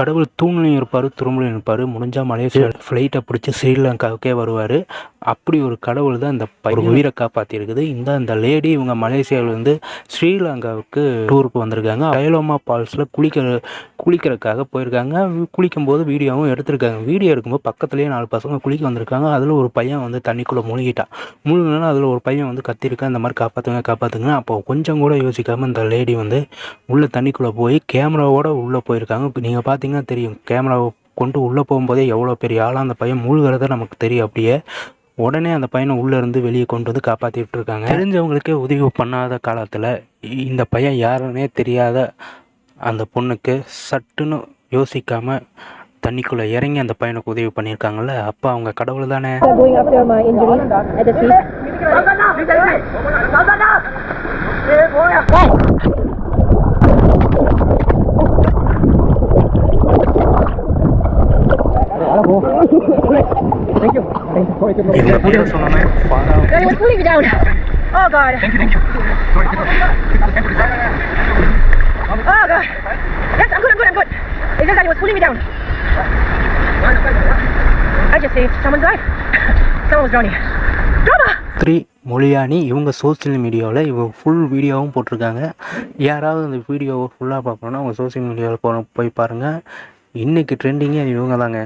கடவுள் தூண்லையும் இருப்பார் துரும்புலையும் இருப்பார். முடிஞ்சால் மலேசியா ஃப்ளைட்டை பிடிச்சி ஸ்ரீலங்காவுக்கே வருவார். அப்படி ஒரு கடவுள் தான் இந்த பையன். உயிரை காப்பாற்றிருக்குது இந்த இந்த லேடி இவங்க மலேசியாவிலேருந்து ஸ்ரீலங்காவுக்கு டூருக்கு வந்திருக்காங்க. கைலோமா ஃபால்ஸில் குளிக்கிற குளிக்கிறதுக்காக போயிருக்காங்க. குளிக்கும்போது வீடியோவும் எடுத்திருக்காங்க. வீடியோ எடுக்கும்போது பக்கத்துலேயே நாலு பசங்க குளிக்க வந்திருக்காங்க. அதில் ஒரு பையன் வந்து தண்ணிக்குள்ளே முழுகிட்டான். முழுகினாலும் அதில் ஒரு பையன் வந்து கத்திருக்கான் இந்த மாதிரி காப்பாற்றுங்க காப்பாற்றுங்க அப்போ கொஞ்சம் கூட யோசிக்காமல் இந்த லேடி வந்து உள்ளே தண்ணிக்குள்ளே போய் கேமராவோட உள்ளே போயிருக்காங்க. இப்போ நீங்கள் பார்த்தீங்கன்னா தெரியும் கேமராவை கொண்டு உள்ளே போகும்போதே எவ்வளோ பெரிய ஆளாக அந்த பையன் முழுகிறத நமக்கு தெரியும். அப்படியே உடனே அந்த பையனை உள்ளே இருந்து வெளியே கொண்டு வந்து காப்பாற்றிட்டு இருக்காங்க தெரிஞ்சவங்களுக்கே உதவி பண்ணாத காலத்தில் இந்த பையன் யாருன்னே தெரியாத அந்த பொண்ணுக்கு சட்டுன்னு யோசிக்காம தண்ணிக்குள்ளே இறங்கி அந்த பையனுக்கு உதவி பண்ணியிருக்காங்கல்ல அப்போ அவங்க கடவுள் தானே going after my injury at the sea. இவங்க பேரை சொன்னோன்னே Farah No, he was pulling me down. Oh God. Thank you, thank you. Oh God. Yes, I'm good, I'm good, I'm good. It's just that he was pulling me down. I just saved someone's life. Someone was drowning. Drama! Three மொழியானி இவங்க social மீடியாவில் இவங்க full வீடியோவும் போட்டிருக்காங்க யாராவது இந்த வீடியோவை ஃபுல்லாக பார்க்கணுன்னா அவங்க சோஷியல் மீடியாவில் போன போய் பாருங்கள் இன்றைக்கி ட்ரெண்டிங்கே இவங்க தாங்க